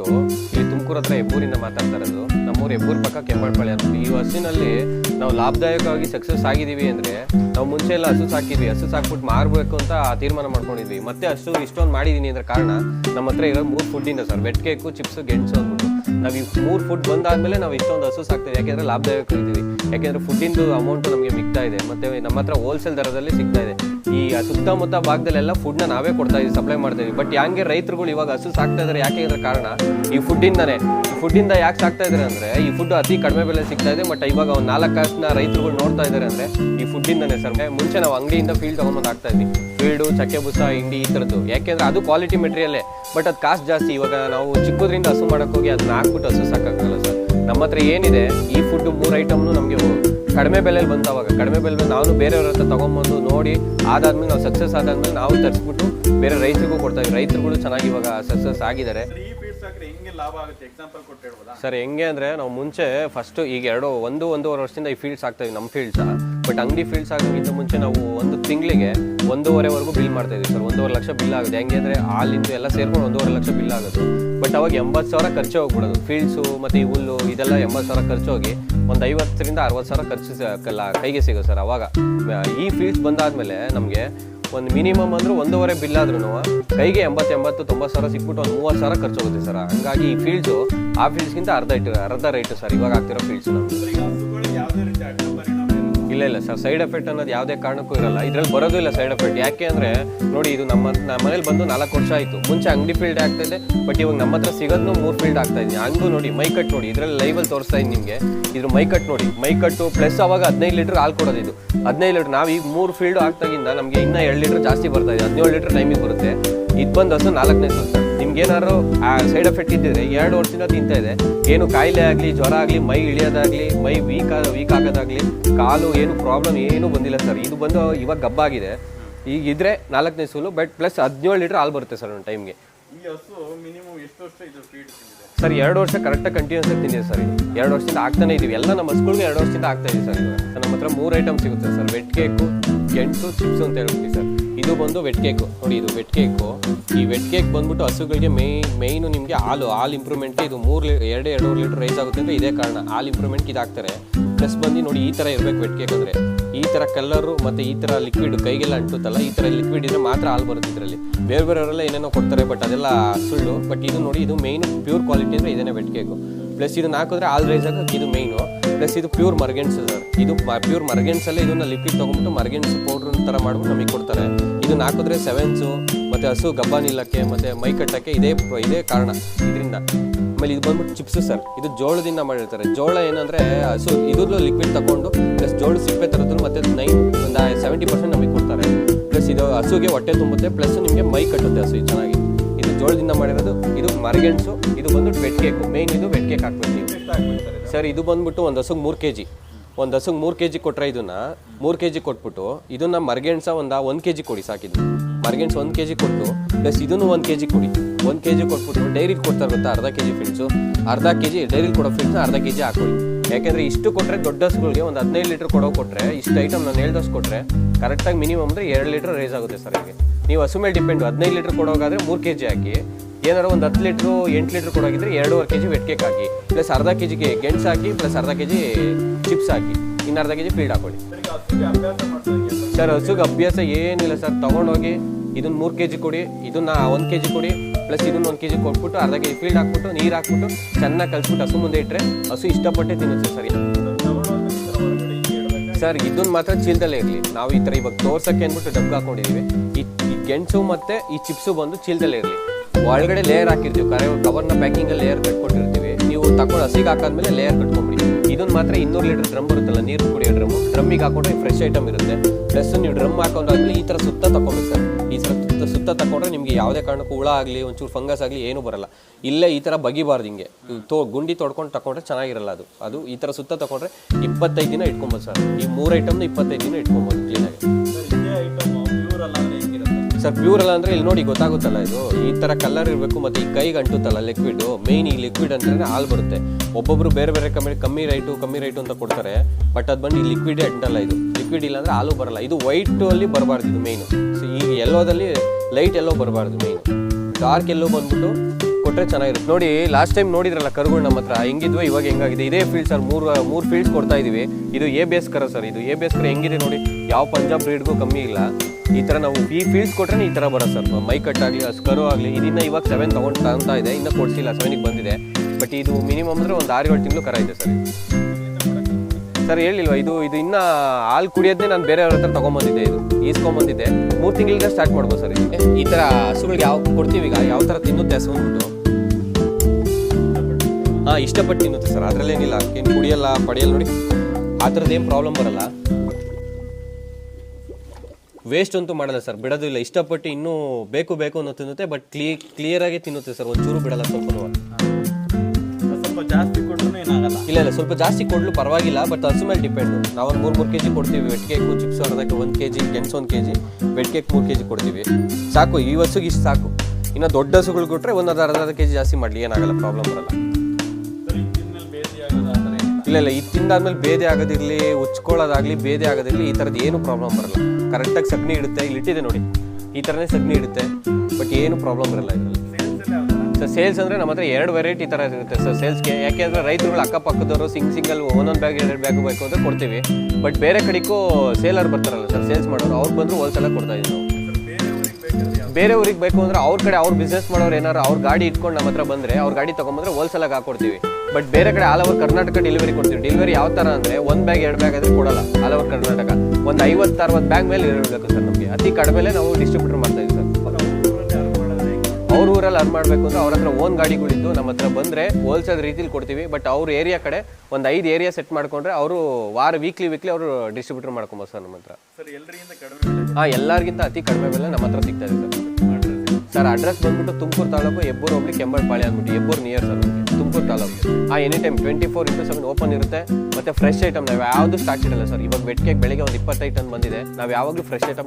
ಬಂದ್ಬಿಟ್ಟು ಈ ತುಮಕೂರು ಹತ್ರ ಹೆಬ್ಬೂರಿಂದ ಮಾತಾಡ್ತಾ ಇರೋದು. ನಮ್ಮೂರು ಹೆಬ್ಬೂರು ಪಕ್ಕ ಕೆಂಬಳ್ಪಾಳ್ಯ ಅಂತ. ಈ ಹಸುವಿನಲ್ಲಿ ನಾವು ಲಾಭದಾಯಕವಾಗಿ ಸಕ್ಸಸ್ ಆಗಿದ್ದೀವಿ ಅಂದರೆ ನಾವು ಮುಂಚೆ ಎಲ್ಲ ಹಸು ಸಾಕಿದ್ವಿ. ಹಸು ಸಾಕ್ಬಿಟ್ಟು ಮಾರಬೇಕು ಅಂತ ತೀರ್ಮಾನ ಮಾಡ್ಕೊಂಡಿದ್ವಿ. ಮತ್ತೆ ಹಸು ಇಷ್ಟೊಂದು ಮಾಡಿದ್ದೀನಿ ಅಂದ್ರೆ ಕಾರಣ ನಮ್ಮ ಹತ್ರ ಇರೋ ಮೂರು ಫುಡ್ಡಿಂದ ಸರ್ ವೆಟ್ ಕೇಕು ಚಿಪ್ಸು ಗೆಣಸು ಅಂದ್ಬಿಟ್ಟು. ನಾವು ಈ ಮೂರು ಫುಡ್ ಬಂದಾದ್ಮೇಲೆ ನಾವು ಇಷ್ಟೊಂದು ಹಸು ಸಾಕ್ತೇವೆ. ಯಾಕೆಂದ್ರೆ ಲಾಭದಾಯಕ ಇದ್ದೀವಿ ಯಾಕೆಂದ್ರೆ ಫುಡ್ಡಿಂದು ಅಮೌಂಟ್ ನಮಗೆ ಮಿಗ್ತಾ ಇದೆ. ಮತ್ತೆ ನಮ್ಮ ಹತ್ರ ಹೋಲ್ಸೇಲ್ ದರದಲ್ಲಿ ಸಿಗ್ತಾ ಇದೆ. ಈ ಸುತ್ತಮುತ್ತ ಭಾಗದಲ್ಲೆಲ್ಲ ಫುಡ್ನ ನಾವೇ ಕೊಡ್ತಾ ಇದ್ದೀವಿ ಸಪ್ಲೈ ಮಾಡ್ತಾ ಇದ್ದೀವಿ ಬಟ್ ಹಂಗೆ ರೈತರುಗಳು ಇವಾಗ ಹಸು ಸಾಕ್ತಾ ಇದ್ದಾರೆ ಯಾಕೆ ಅಂದ್ರೆ ಕಾರಣ? ಈ ಫುಡ್ಡಿಂದಾನೆ ಈ ಫುಡ್ಡಿಂದ ಯಾಕೆ ಸಾಕ್ತಾ ಇದ್ದಾರೆ ಅಂದ್ರೆ, ಈ ಫುಡ್ ಅತಿ ಕಡಿಮೆ ಬೆಲೆ ಸಿಗ್ತಾ ಇದೆ ಬಟ್ ಇವಾಗ ಒಂದು ನಾಲ್ಕು ಕಾಸನ್ನ ರೈತರುಗಳು ನೋಡ್ತಾ ಇದ್ದಾರೆ ಅಂದ್ರೆ, ಈ ಫುಡ್ಡಿಂದಾನೆ ಸರ್. ಮುಂಚೆ ನಾವು ಅಂಗಡಿಯಿಂದ ಫೀಲ್ಡ್ ತೊಗೊಂಬಂದು ಆಗ್ತಾ ಇದ್ವಿ. ಫೀಲ್ಡು ಚಕ್ಕೆ ಬುಸ, ಹಿಂಡಿ ಈ ಥರದ್ದು. ಯಾಕೆಂದ್ರೆ ಅದು ಕ್ವಾಲಿಟಿ ಮೆಟೀರಿಯಲ್ಲೇ ಬಟ್ ಅದು ಕಾಸ್ಟ್ ಜಾಸ್ತಿ. ಇವಾಗ ನಾವು ಚಿಕ್ಕದ್ರಿಂದ ಹಸು ಮಾಡೋಕ್ಕೋಗಿ ಅದನ್ನ ಹಾಕ್ಬಿಟ್ಟು ಹಸು ಸಾಕಾಗಲ್ಲ ಸರ್. ನಮ್ಮ ಹತ್ರ ಏನಿದೆ ಈ ಫುಡ್ ಮೂರು ಐಟಮ್ನು ನಮಗೆ ಕಡಿಮೆ ಬೆಲೆಯಲ್ಲಿ ಬಂತಾವಾಗ ಕಡಿಮೆ ಬೆಲೆ ನಾವು ಬೇರೆಯವ್ರ ಹತ್ರ ತೊಗೊಂಬಂದು ನೋಡಿ ಅದಾದ್ಮೇಲೆ ನಾವು ಸಕ್ಸಸ್ ಆದಾದ್ಮೇಲೆ ನಾವು ತರಿಸ್ಬಿಟ್ಟು ಬೇರೆ ರೈತರಿಗೂ ಕೊಡ್ತಾ ಇದ್ವಿ. ರೈತರುಗಳು ಚೆನ್ನಾಗಿ ಇವಾಗ ಸಕ್ಸಸ್ ಆಗಿದ್ದಾರೆ ಸರ್ ಹೆಂಗೆ ಅಂದರೆ ನಾವು ಮುಂಚೆ ಫಸ್ಟ್ ಈಗ ಎರಡು ಒಂದು ಒಂದೂವರೆ ವರ್ಷದಿಂದ ಈ ಫೀಲ್ಡ್ಸ್ ಆಗ್ತಾ ಇದ್ವಿ ನಮ್ಮ ಫೀಲ್ಡ್ಸ ಬಟ್ ಅಂಗಡಿ ಫೀಲ್ಡ್ಸ್ ಆಗೋಕ್ಕಿಂತ ಮುಂಚೆ ನಾವು ಒಂದು ತಿಂಗಳಿಗೆ ಒಂದೂವರೆವರೆಗೂ ಬಿಲ್ ಮಾಡ್ತಾ ಇದ್ದೀವಿ ಸರ್. ಒಂದೂವರೆ ಲಕ್ಷ ಬಿಲ್ ಆಗುತ್ತೆ. ಹೆಂಗೆ ಅಂದರೆ ಹಾಲಿಂದು ಎಲ್ಲ ಸೇರ್ಕೊಂಡು ಒಂದೂವರೆ ಲಕ್ಷ ಬಿಲ್ ಆಗೋದು ಬಟ್ ಅವಾಗ ಎಂಬತ್ತು ಸಾವಿರ ಖರ್ಚು ಹೋಗ್ಬಿಡೋದು. ಫೀಲ್ಡ್ಸು ಮತ್ತು ಈ ಹುಲ್ಲು ಇದೆಲ್ಲ ಎಂಬತ್ತು ಸಾವಿರ ಖರ್ಚು ಹೋಗಿ ಒಂದು ಐವತ್ತರಿಂದ ಅರವತ್ತು ಸಾವಿರ ಖರ್ಚು ಕಲ್ಲ ಕೈಗೆ ಸಿಗೋದು ಸರ್ ಅವಾಗ. ಈ ಫೀಲ್ಡ್ಸ್ ಬಂದಾದ್ಮೇಲೆ ನಮಗೆ ಒಂದು ಮಿನಿಮಮ್ ಅಂದರೂ ಒಂದೂವರೆ ಬಿಲ್ ಆದ್ರೂ ಕೈಗೆ ಎಂಬತ್ತು ಎಂಬತ್ತು, ತೊಂಬತ್ತು ಸಾವಿರ ಸಿಕ್ಬಿಟ್ಟು ಒಂದು ಮೂವತ್ತು ಸಾವಿರ ಖರ್ಚು ಹೋಗುತ್ತೆ ಸರ್. ಹಂಗಾಗಿ ಈ ಫೀಲ್ಡ್ಸು ಆ ಫೀಲ್ಡ್ಸ್ಗಿಂತ ಅರ್ಧ ಇಟ್ಟು ಅರ್ಧ ರೇಟು ಸರ್ ಇವಾಗ ಆಗ್ತಿರೋ ಫೀಲ್ಡ್ಸ್ ನಮ್ದು. ಇಲ್ಲ ಇಲ್ಲ ಸರ್ ಸೈಡ್ ಎಫೆಕ್ಟ್ ಅನ್ನೋದು ಯಾವುದೇ ಕಾರಣಕ್ಕೂ ಇರಲ್ಲ. ಇದ್ರಲ್ಲಿ ಬರೋದು ಇಲ್ಲ ಸೈಡ್ ಎಫೆಕ್ಟ್ ಯಾಕೆ ಅಂದರೆ, ನೋಡಿ, ಇದು ನಮ್ಮ ನಮ್ಮ ಮನೇಲಿ ಬಂದು ನಾಲ್ಕು ವರ್ಷ ಆಯಿತು. ಮುಂಚೆ ಅಂಗಡಿ ಫೀಲ್ಡ್ ಆಗ್ತಾ ಇದೆ ಬಟ್ ಇವಾಗ ನಮ್ಮ ಹತ್ರ ಸಿಗೋದು ಮೂರು ಫೀಲ್ಡ್ ಆಗ್ತಾ ಇದೆ. ಹಂಗೂ ನೋಡಿ, ಮೈ ಕಟ್ ನೋಡಿ, ಇದರಲ್ಲಿ ಲೈವಲ್ಲಿ ತೋರಿಸ್ತಾ ಇದ್ದೀನಿ ನಿಮಗೆ. ಇದ್ರ ಮೈ ಕಟ್ ನೋಡಿ, ಮೈ ಕಟ್ಟು ಪ್ಲಸ್ ಅವಾಗ ಹದಿನೈದು ಲೀಟ್ರ್ ಹಾಲು ಕೊಡೋದು ಇದು. ಹದಿನೈದು ಲೀಟ್ರ್ ನಾವು ಈಗ ಮೂರು ಫೀಲ್ಡ್ ಆಗ್ತಾಗಿಂದ ನಮಗೆ ಇನ್ನೂ ಎರಡು ಲೀಟ್ರ್ ಜಾಸ್ತಿ ಬರ್ತಾ ಇದೆ. ಹದಿನೇಳು ಲೀಟ್ರ್ ಟೈಮಿಗೆ ಬರುತ್ತೆ. ಇದು ಬಂದು ಹಸು ನಾಲ್ಕನೇ ಸಲ ಆ ಏನಾದ್ರು ಸೈಡ್ ಎಫೆಕ್ಟ್ ಇದ್ದಿದ್ರೆ ಎರಡು ವರ್ಷದಿಂದ ತಿಂತಾ ಇದೆ. ಏನು ಕಾಯಿಲೆ ಆಗಲಿ ಜ್ವರ ಆಗಲಿ ಮೈ ಇಳಿಯೋದಾಗಲಿ ಮೈ ವೀಕ್ ವೀಕ್ ಆಗೋದಾಗಲಿ ಕಾಲು ಏನು ಪ್ರಾಬ್ಲಮ್ ಏನೂ ಬಂದಿಲ್ಲ ಸರ್ ಇದು ಬಂದು ಇವಾಗ ಗಬ್ಬಾಗಿದೆ. ಈಗ ಇದ್ರೆ ನಾಲ್ಕನೇ ಸೂಲು ಬಟ್ ಪ್ಲಸ್ ಹದಿನೇಳು ಲೀಟ್ರ್ ಹಾಲು ಬರುತ್ತೆ ಸರ್ ಒಂದು ಟೈಮ್ಗೆ ಸರ್ ಎರಡು ವರ್ಷ ಕರೆಕ್ಟಾಗಿ ಕಂಟಿನ್ಯೂಸ್ ಆಗಿ ತಿಂದಿದೆ ಸರ್ ಇದು. ಎರಡು ವರ್ಷದಿಂದ ಆಗ್ತಾನೆ ಇದೀವಿ. ಎಲ್ಲ ನಮ್ಮ ಹಸ್ಗಳಿಗೆ ಎರಡು ವರ್ಷದಿಂದ ಆಗ್ತಾ ಇದೆ ಸರ್ ಇವಾಗ ನಮ್ಮ ಹತ್ರ ಮೂರು ಐಟಮ್ ಸಿಗುತ್ತೆ ಸರ್ ವೆಟ್ ಕೇಕು ಗೆಣಸು ಚಿಪ್ಸ್ ಅಂತ ಹೇಳ್ತೀವಿ ಸರ್ ಇದು ಬಂದು ವೆಟ್ ಕೇಕು ನೋಡಿ, ಇದು ವೆಟ್ ಕೇಕು ಈ ವೆಟ್ ಕೇಕ್ ಬಂದ್ಬಿಟ್ಟು ಹಸುಗಳಿಗೆ ಮೇಯ್ನ್ ಮೇಯ್ನು ನಿಮಗೆ ಹಾಲು ಹಾಲು ಇಂಪ್ರೂವ್ಮೆಂಟ್ಗೆ ಇದು ಮೂರು ಲೀ, ಎರಡು, ಎರಡೂವರೆ ಲೀಟರ್ ರೈಸ್ ಆಗುತ್ತೆ ಅಂದರೆ ಇದೇ ಕಾರಣ. ಹಾಲು ಇಂಪ್ರೂವ್ಮೆಂಟ್ಗೆ ಇದಾಗ್ತಾರೆ. ಪ್ಲಸ್ ಬಂದು ನೋಡಿ, ಈ ಥರ ಇರಬೇಕು ವೆಟ್ ಕೇಕ್ ಅಂದರೆ. ಈ ಥರ ಕಲರು ಮತ್ತು ಈ ಥರ ಲಿಕ್ವಿಡ್ ಕೈಗೆಲ್ಲ ಅಂಟುತ್ತಲ್ಲ, ಈ ಥರ ಲಿಕ್ವಿಡ್ ಇದ್ರೆ ಮಾತ್ರ ಹಾಲು ಬರುತ್ತೆ ಇದರಲ್ಲಿ. ಬೇರೆ ಬೇರೆಯವರೆಲ್ಲ ಏನೇನೋ ಕೊಡ್ತಾರೆ ಬಟ್ ಅದೆಲ್ಲ ಸುಳ್ಳು. ಬಟ್ ಇದು ನೋಡಿ, ಇದು ಮೇಯ್ನು ಪ್ಯೂರ್ ಕ್ವಾಲಿಟಿ ಅಂದರೆ ಇದೇನೇ ವೆಟ್ ಕೇಕು ಪ್ಲಸ್ ಇದನ್ನ ಹಾಕಿದ್ರೆ ಹಾಲು ರೈಸ್ ಆಗೋಕ್ಕೆ ಇದು ಮೇಯ್ನು ಪ್ಲಸ್ ಇದು ಪ್ಯೂರ್ ಮರ್ಗೆನ್ಸ್ ಸರ್. ಇದು ಪ್ಯೂರ್ ಮರ್ಗೆನ್ಸಲ್ಲೇ ಇದನ್ನ ಲಿಕ್ವಿಡ್ ತೊಗೊಂಬಿಟ್ಟು ಮರ್ಗೆನ್ಸ್ ಪೌಡ್ರ್ ತರ ಮಾಡ್ಬಿಟ್ಟು ನಮಗೆ ಕೊಡ್ತಾರೆ. ಇದನ್ನ ಹಾಕಿದ್ರೆ ಸೆವೆನ್ಸು, ಮತ್ತೆ ಹಸು, ಗಬ್ಬ ನಿಲ್ಲಕ್ಕೆ ಮತ್ತೆ ಮೈ ಕಟ್ಟಕ್ಕೆ ಇದೇ ಇದೇ ಕಾರಣ ಇದರಿಂದ. ಆಮೇಲೆ ಇದು ಬಂದ್ಬಿಟ್ಟು ಚಿಪ್ಸು ಸರ್. ಇದು ಜೋಳದಿಂದ ಮಾಡಿರ್ತಾರೆ. ಜೋಳ ಏನಂದ್ರೆ ಹಸು, ಇದ್ರಲ್ಲೂ ಲಿಕ್ವಿಡ್ ತಗೊಂಡು, ಪ್ಲಸ್ ಜೋಳ ಸಿಪ್ಪೆ ತರೋದ್ರ ಮತ್ತೆ ನೈನ್, ಒಂದು ಸೆವೆಂಟಿ ಪರ್ಸೆಂಟ್ ನಮಗೆ ಕೊಡ್ತಾರೆ. ಪ್ಲಸ್ ಇದು ಹಸುಗೆ ಹೊಟ್ಟೆ ತುಂಬುತ್ತೆ, ಪ್ಲಸ್ ನಿಮಗೆ ಮೈ ಕಟ್ಟುತ್ತೆ ಹಸು ಚೆನ್ನಾಗಿ. ಇದು ಜೋಳದಿಂದ ಮಾಡಿರೋದು, ಇದು ಮರಗೆಣಸು ಇದು ಬಂದು ವೆಟ್ ಕೇಕು ಮೇಯ್ನ್ ಇದು ವೆಟ್ ಕೇಕ್ ಹಾಕ್ಬೇಕು ಸರ್, ಇದು ಬಂದ್ಬಿಟ್ಟು ಒಂದು ಹಸುಗೆ ಮೂರು ಕೆ ಜಿ ಒಂದು ಹಸುಗೆ ಮೂರು ಕೆ ಜಿ ಕೊಟ್ಟರೆ ಇದನ್ನ ಮೂರು ಕೆ ಜಿ ಕೊಟ್ಬಿಟ್ಟು ಇದನ್ನ ಮರ್ಗೆಣ್ಸ ಒಂದು ಒಂದು ಕೆ ಜಿ ಕೊಡಿ ಸಾಕಿದ್ದು ಮರ್ಗೆಣ್ಸ್ ಒಂದು ಕೆ ಜಿ ಕೊಟ್ಟು ಪ್ಲಸ್ ಇದನ್ನು ಒಂದು ಕೆ ಜಿ ಕೊಡಿ. ಒಂದು ಕೆ ಜಿ ಕೊಟ್ಬಿಟ್ಟು ಡೈರಿಗೆ ಕೊಡ್ತಾರೆ ಗೊತ್ತಾ ಅರ್ಧ ಕೆ ಜಿ ಫಿಲ್ಸು ಅರ್ಧ ಕೆ ಜಿ ಡೈರಿಗೆ ಕೊಡೋ ಫಿಲ್ಸ್ ಅರ್ಧ ಕೆ ಜಿ ಹಾಕೊಳ್ಳಿ ಯಾಕೆಂದರೆ ಇಷ್ಟು ಕೊಟ್ಟರೆ ದೊಡ್ಡ ಹಸುಗಳಿಗೆ ಒಂದು ಹದಿನೈದು ಲೀಟ್ರ್ ಕೊಡೋ ಕೊಟ್ಟರೆ ಇಷ್ಟು ಐಟಮ್ ನಾನು ಹೇಳ್ದಷ್ಟು ಕೊಟ್ಟರೆ ಕರೆಕ್ಟಾಗಿ ಮಿನಿಮಮ್ ಅಂದರೆ ಎರಡು ಲೀಟ್ರ್ ರೈಸ್ ಆಗುತ್ತೆ ಸರ್ ಹೀಗೆ ನೀವು ಹಸು ಮೇಲೆ ಡಿಪೆಂಡು ಹದಿನೈದು ಲೀಟ್ರ್ ಕೊಡೋಗಾದ್ರೆ ಮೂರು ಕೆ ಜಿ ಹಾಕಿ ಏನಾದ್ರು ಒಂದು ಹತ್ತು ಲೀಟ್ರು ಎಂಟು ಲೀಟ್ರ್ ಕೊಡೋಗಿದ್ರೆ ಎರಡೂವರೆ ಕೆ ಜಿ ವೆಟ್ ಕೇಕ್ ಹಾಕಿ ಪ್ಲಸ್ ಅರ್ಧ ಕೆ ಜಿಗೆ ಗೆಣಸು ಹಾಕಿ ಪ್ಲಸ್ ಅರ್ಧ ಕೆ ಜಿ ಚಿಪ್ಸ್ ಹಾಕಿ ಇನ್ನು ಅರ್ಧ ಕೆ ಜಿ ಫೀಡ್ ಹಾಕೊಳ್ಳಿ ಸರ್ ಹಸುಗೆ ಅಭ್ಯಾಸ ಏನಿಲ್ಲ ಸರ್ ತೊಗೊಂಡೋಗಿ ಇದನ್ನ ಮೂರು ಕೆ ಜಿ ಕೊಡಿ, ಇದನ್ನ ಒಂದು ಕೆ ಜಿ ಕೊಡಿ ಪ್ಲಸ್ ಇದನ್ನ ಒಂದು ಕೆ ಜಿ ಕೊಟ್ಬಿಟ್ಟು ಅರ್ಧ ಕೆ ಜಿ ಫೀಲ್ಡ್ ಹಾಕ್ಬಿಟ್ಟು, ನೀರು ಹಾಕ್ಬಿಟ್ಟು ಚೆನ್ನಾಗಿ ಕಲಿಸ್ಬಿಟ್ಟು ಹಸು ಮುಂದೆ ಇಟ್ಟರೆ ಹಸು ಇಷ್ಟಪಟ್ಟೆ ತಿನ್ನುತ್ತೆ ಸರ್? ಸರ್ ಇದನ್ನ ಮಾತ್ರ ಚೀಲದಲ್ಲೇ ಇರಲಿ. ನಾವು ಈ ಥರ ಇವಾಗ ತೋರ್ಸೋಕ್ಕೆ ಅಂದ್ಬಿಟ್ಟು ಡಬ್ಬ ಹಾಕೊಂಡಿದ್ದೀವಿ ಈ ಈ ಗೆಣಸು ಮತ್ತು ಈ ಚಿಪ್ಸು ಬಂದು ಚೀಲದಲ್ಲೇ ಇರಲಿ. ಒಳಗಡೆ ಲೇಯರ್ ಹಾಕಿರ್ತೀವಿ. ಕರೆ ಕವರ್ನ ಪ್ಯಾಕಿಂಗಲ್ಲಿ ಲೇಯರ್ ಕಟ್ಕೊಟ್ಟಿರ್ತೀವಿ ನೀವು ತಗೊಂಡು ಹಸಿಗೆ ಹಾಕಾದ್ಮೇಲೆ ಲೇಯರ್ ಕಟ್ಕೊಂಬಿಡಿ ಇದನ್ನು ಮಾತ್ರ ಇನ್ನೂರು ಲೀಟರ್ ಡ್ರಮ್ ಬರುತ್ತಲ್ಲ, ನೀರು ಕುಡಿಯೋ ಡ್ರಮ್ ಡ್ರಮ್ಮಿಗೆ ಹಾಕೊಂಡ್ರೆ ಫ್ರೆಶ್ ಐಟಮ್ ಇರುತ್ತೆ. ಪ್ಲಸ್ ನೀವು ಡ್ರಮ್ ಹಾಕೊಂಡಾದ್ಮೇಲೆ ಈ ಥರ ಸುತ್ತ ತಗೊಬೇಕು ಸರ್. ಈ ಥರ ಸುತ್ತ ಸುತ್ತ ತಗೊಂಡ್ರೆ ನಿಮಗೆ ಯಾವುದೇ ಕಾರಣಕ್ಕೂ ಹುಳ ಆಗಲಿ, ಒಂಚೂರು ಫಂಗಸ್ ಆಗಲಿ ಏನೂ ಬರಲ್ಲ. ಇಲ್ಲೇ ಈ ಥರ ಬಗಿಬಾರ್ದು ಹಿಂಗೆ. ತೋ, ಗುಂಡಿ ತೊಡ್ಕೊಂಡು ತಗೊಂಡ್ರೆ ಚೆನ್ನಾಗಿರಲ್ಲ ಅದು. ಅದು ಈ ಥರ ಸುತ್ತ ತಗೊಂಡ್ರೆ ಇಪ್ಪತ್ತೈದು ದಿನ ಇಟ್ಕೊಬೋದು ಸರ್. ಈ ಮೂರು ಐಟಮ್ನ ಇಪ್ಪತ್ತೈದು ದಿನ ಇಟ್ಕೊಬೋದು ಕ್ಲೀನಾಗಿ ಸರ್ ಪ್ಯೂರ್ ಅಲ್ಲ ಅಂದರೆ ಇಲ್ಲಿ ನೋಡಿ ಗೊತ್ತಾಗುತ್ತಲ್ಲ ಇದು. ಈ ಥರ ಕಲರ್ ಇರಬೇಕು ಮತ್ತು ಈ ಕೈಗೆ ಅಂಟುತ್ತಲ್ಲ ಲಿಕ್ವಿಡು ಮೇಯ್ನ್ ಈ ಲಿಕ್ವಿಡ್ ಅಂದ್ರೆ ಹಾಲು ಬರುತ್ತೆ. ಒಬ್ಬೊಬ್ರು ಬೇರೆ ಬೇರೆ ಕಮ್ಮಿ ಕಮ್ಮಿ ರೈಟು ಕಮ್ಮಿ ರೈಟು ಅಂತ ಕೊಡ್ತಾರೆ. ಬಟ್ ಅದು ಬಂದು ಈ ಲಿಕ್ವಿಡೇ ಅಂಟಲ್ಲ ಇದು. ಲಿಕ್ವಿಡ್ ಇಲ್ಲ ಅಂದ್ರೆ ಹಾಲು ಬರಲ್ಲ. ಇದು ವೈಟ್ ಅಲ್ಲಿ ಬರಬಾರ್ದು ಇದು ಮೇಯ್ನು ಸೊ ಈ ಎಲ್ಲೋದಲ್ಲಿ ಲೈಟ್ ಎಲ್ಲೋ ಬರಬಾರ್ದು ಮೇಯ್ನು ಡಾರ್ಕ್ ಎಲ್ಲೋ ಬಂದ್ಬಿಟ್ಟು ಕೊಟ್ಟರೆ ಚೆನ್ನಾಗಿರುತ್ತೆ. ನೋಡಿ ಲಾಸ್ಟ್ ಟೈಮ್ ನೋಡಿದ್ರಲ್ಲ ಕರುಗಳು ನಮ್ಮ ಹತ್ರ, ಹೆಂಗಿದ್ವು ಇವಾಗ ಹೆಂಗಾಗಿದೆ. ಇದೇ ಫೀಲ್ಡ್ ಸರ್ ಮೂರು ಮೂರು ಫೀಲ್ಡ್ಸ್ ಕೊಡ್ತಾ ಇದೀವಿ. ಇದು ಎ ಬೇಸ್ ಕರ ಸರ್ ಇದು ಎ ಬೇಸ್ ಕರ ಹೆಂಗಿದೆ ನೋಡಿ. ಯಾವ ಪಂಜಾಬ್ ಬ್ರೀಡ್ಗೂ ಕಮ್ಮಿ ಇಲ್ಲ. ಈ ಥರ ನಾವು ಈ ಫೀಲ್ಡ್ಸ್ ಕೊಟ್ರೆ ಈ ಥರ ಬರೋ ಸರ್ ಮೈ ಕಟ್ ಆಗಲಿ ಸ್ಕರು ಆಗಲಿ, ಇದನ್ನ ಇವಾಗ ಸೆವೆನ್ ತೊಗೊಂಡು ತಗೊಂತಾ ಇದೆ. ಇನ್ನೂ ಕೊಡ್ಸಿಲ್ಲ ಸೆವೆನಿಗೆ ಬಂದಿದೆ. ಬಟ್ ಇದು ಮಿನಿಮಮ್ ಅಂದರೆ ಒಂದು ಆರು ಏಳು ತಿಂಗಳು ಕರ ಇದೆ ಸರ್. ಸರ್ ಹೇಳಿಲ್ವಾ ಇದು ಇದು ಇನ್ನ ಹಾಲು ಕುಡಿಯೋದೇ ನಾನು ಬೇರೆಯವ್ರ ಹತ್ರ ತಗೊಂಬಂದಿದ್ದೆ ಇದು ಈಸ್ಕೊಂಬಂದಿದ್ದೆ. ಮೂರು ತಿಂಗಳಿಂದ ಸ್ಟಾರ್ಟ್ ಮಾಡ್ಬೋದು ಸರ್ ಇದು. ಈ ಥರ ಹಸುಗಳಿಗೆ ಯಾವ ಕೊಡ್ತೀವಿ ಈಗ ಯಾವ ಥರ ತಿನ್ನುತ್ತೆ ಹಸು ಅಂದ್ಬಿಟ್ಟು? ಹಾಂ ಇಷ್ಟಪಟ್ಟು ತಿನ್ನುತ್ತೆ ಸರ್ ಅದರಲ್ಲೇನಿಲ್ಲ ಏನು ಕುಡಿಯಲ್ಲ ಪಡೆಯಲ್ಲ ನೋಡಿ. ಆ ಥರದ್ದು ಏನು ಪ್ರಾಬ್ಲಮ್ ಬರಲ್ಲ. ವೇಸ್ಟ್ ಅಂತೂ ಮಾಡಲ್ಲ ಸರ್ ಬಿಡೋದಿಲ್ಲ ಇಷ್ಟಪಟ್ಟು ಇನ್ನೂ ಬೇಕು ಬೇಕು ಅನ್ನೋ ತಿನ್ನುತ್ತೆ ಬಟ್ ಕ್ಲೀ ಕ್ಲಿಯರಾಗಿ ತಿನ್ನುತ್ತೆ ಸರ್ ಒಂಚೂರು ಬಿಡಲ್ಲ ಸ್ವಲ್ಪ ಸ್ವಲ್ಪ ಜಾಸ್ತಿ ಏನಾಗಲ್ಲ ಇಲ್ಲ ಇಲ್ಲ ಸ್ವಲ್ಪ ಜಾಸ್ತಿ ಕೊಡ್ಲು ಪರವಾಗಿಲ್ಲ ಬಟ್ ಹಸು ಮೇಲೆ ಡಿಪೆಂಡ್ ನಾವು ಒಂದ್ ಮೂರು ಮೂರು ಕೆಜಿ ಕೊಡ್ತೀವಿ. ವೆಟ್ ಕೇಕು ಚಿಪ್ಸ್ ಅರ್ಧಕ್ಕೆ ಒಂದು ಕೆಜಿ ಗೆಣಸು ಒಂದು ಕೆಜಿ ವೆಟ್ ಕೇಕ್ ಮೂರು ಕೆಜಿ ಕೊಡ್ತೀವಿ. ಸಾಕು ಈ ಹಸುಗೆ ಇಷ್ಟು ಸಾಕು. ಇನ್ನು ದೊಡ್ಡ ಹಸುಗಳು ಕೊಟ್ರೆ ಒಂದ್ ಅರ್ಧ ಅರ್ಧ ಕೆಜಿ ಜಾಸ್ತಿ ಮಾಡ್ಲಿ ಏನಾಗಲ್ಲ ಪ್ರಾಬ್ಲಮ್ ಬರಲ್ಲ. ಇಲ್ಲ ಇಲ್ಲ ಇದು ತಿಂದಾದ್ಮೇಲೆ ಬೇದೆ ಆಗೋದಿರಲಿ ಉಚ್ಕೊಳ್ಳೋದಾಗಲಿ ಬೇದೆ ಆಗೋದಿರಲಿ ಈ ಥರದ್ದು ಏನು ಪ್ರಾಬ್ಲಮ್ ಬರಲ್ಲ. ಕರೆಕ್ಟಾಗಿ ಸಗಣಿ ಇಡುತ್ತೆ ಇಲ್ಲಿ ಇಟ್ಟಿದೆ ನೋಡಿ. ಈ ಥರನೇ ಸಗಣಿ ಇಡುತ್ತೆ ಬಟ್ ಏನು ಪ್ರಾಬ್ಲಮ್ ಬರಲ್ಲ ಇದರಲ್ಲಿ. ಸರ್ ಸೇಲ್ಸ್ ಅಂದರೆ ನಮ್ಮ ಹತ್ರ ಎರಡು ವೆರೈಟಿ ಥರ ಇರುತ್ತೆ ಸರ್. ಸೇಲ್ಸ್ಗೆ ಯಾಕೆ ಅಂದರೆ ರೈತರುಗಳು ಅಕ್ಕಪಕ್ಕದವರು, ಸಿಂಗ್ ಸಿಂಗಲ್ ಒಂದೊಂದು ಬ್ಯಾಗ್ ಎರಡು ಬ್ಯಾಗ್ ಬೇಕು ಅಂತ ಕೊಡ್ತೀವಿ. ಬಟ್ ಬೇರೆ ಕಡೆಗೂ ಸೇಲರ್ ಬರ್ತಾರಲ್ಲ ಸರ್ ಸೇಲ್ಸ್ ಮಾಡೋರು, ಅವ್ರು ಬಂದರೂ ಹೋಲ್ಸೆಲ್ಲ ಕೊಡ್ತಾ ಇದ್ದೀವಿ ನಾವು ಬೇರೆ ಊರಿಗೆ ಬೇಕು ಅಂದರೆ ಅವ್ರ ಕಡೆ ಅವ್ರು ಬಿಸ್ನೆಸ್ ಮಾಡೋರು ಏನಾರು ಅವ್ರ ಗಾಡಿ ಇಟ್ಕೊಂಡು ನಮ್ಮ ಹತ್ರ ಬಂದರೆ ಅವ್ರ ಗಾಡಿ ತೊಗೊಂಬಂದ್ರೆ ಹೋಲ್ಸೇಲಾಗಿ ಹಾಕೊಡ್ತೀವಿ. ಬಟ್ ಬೇರೆ ಕಡೆ ಆಲ್ ಓವರ್ ಕರ್ನಾಟಕ ಡೆಲಿವರಿ ಕೊಡ್ತೀವಿ. ಡೆಲಿವರಿ ಯಾವ ಥರ ಅಂದರೆ ಒಂದು ಬ್ಯಾಗ್ ಎರಡು ಬ್ಯಾಗ್ ಆದರೆ ಕೊಡಲ್ಲ. All over Karnataka. ಒಂದು ಐವತ್ತು ಅರವತ್ತು ಬ್ಯಾಗ್ ಮೇಲೆ ಇರಬೇಕು ಸರ್ ನಮಗೆ. ಅತಿ ಕಡಿಮೆಲೆ ನಾವು ಡಿಸ್ಟ್ರಿಬ್ಯೂಟರ್ ಮಾಡ್ತಾ ಅವ್ರ ಊರಲ್ಲಿ ಅರ್ನ್ ಮಾಡಬೇಕು ಅಂದ್ರೆ ಅವ್ರ ಹತ್ರ ಓನ್ ಗಾಡಿಗಳಿದ್ದು ನಮ್ಮ ಹತ್ರ ಬಂದರೆ ಹೋಲ್ಸೇಲ್ ರೀತಿಲಿ ಕೊಡ್ತೀವಿ. ಬಟ್ ಅವ್ರ ಏರಿಯಾ ಕಡೆ ಒಂದು ಐದು ಏರಿಯಾ ಸೆಟ್ ಮಾಡ್ಕೊಂಡ್ರೆ ಅವರು ವಾರ ವೀಕ್ಲಿ ವೀಕ್ಲಿ ಅವರು ಡಿಸ್ಟ್ರಿಬ್ಯೂಟರ್ ಮಾಡ್ಕೊಬೋದು ಸರ್ ನಮ್ಮ ಹತ್ರ ಸರ್ ಎಲ್ಲರಿಗಿಂತ ಕಡಿಮೆ ಬೆಲೆ ಹಾಂ ಎಲ್ಲರಿಗಿಂತ ಅತಿ ಕಡಿಮೆ ಬೆಲೆ ನಮ್ಮ ಹತ್ರ ಸಿಗ್ತಾ ಇದೆ ಸರ್. ಸರ್ ಅಡ್ರೆಸ್ ಬಂದ್ಬಿಟ್ಟು ತುಮಕೂರು ತಾಲೂಕು ಎಬ್ಬೂರು ಹೋಗ್ಲಿ ಕೆಂಬಳ್ಪಾಳಿ ಅಂದ್ಬಿಟ್ಟು ಎಬ್ಬೂರು ನಿಯರ್ ಸರ್ ತುಮಕೂರು ತಾಲೂಕು. ಆ any time twenty four into seven open ಇರುತ್ತೆ. ಮತ್ತೆ ಫ್ರೆಶ್ ಐಟಮ್ ನಾವು ಯಾವುದು ಸ್ಟಾಕ್ ಇಡಲ್ಲ ಸರ್. ಇವಾಗ ಬೆಟ್ಟಿಗೆ ಬೆಳಗ್ಗೆ ಬೆಳಿಗ್ಗೆ ಒಂದು ಇಪ್ಪತ್ತೈದು ಟನ್ ಬಂದಿದೆ. ನಾವು ಯಾವಾಗಲೂ ಫ್ರೆಶ್ ಐಟಮ್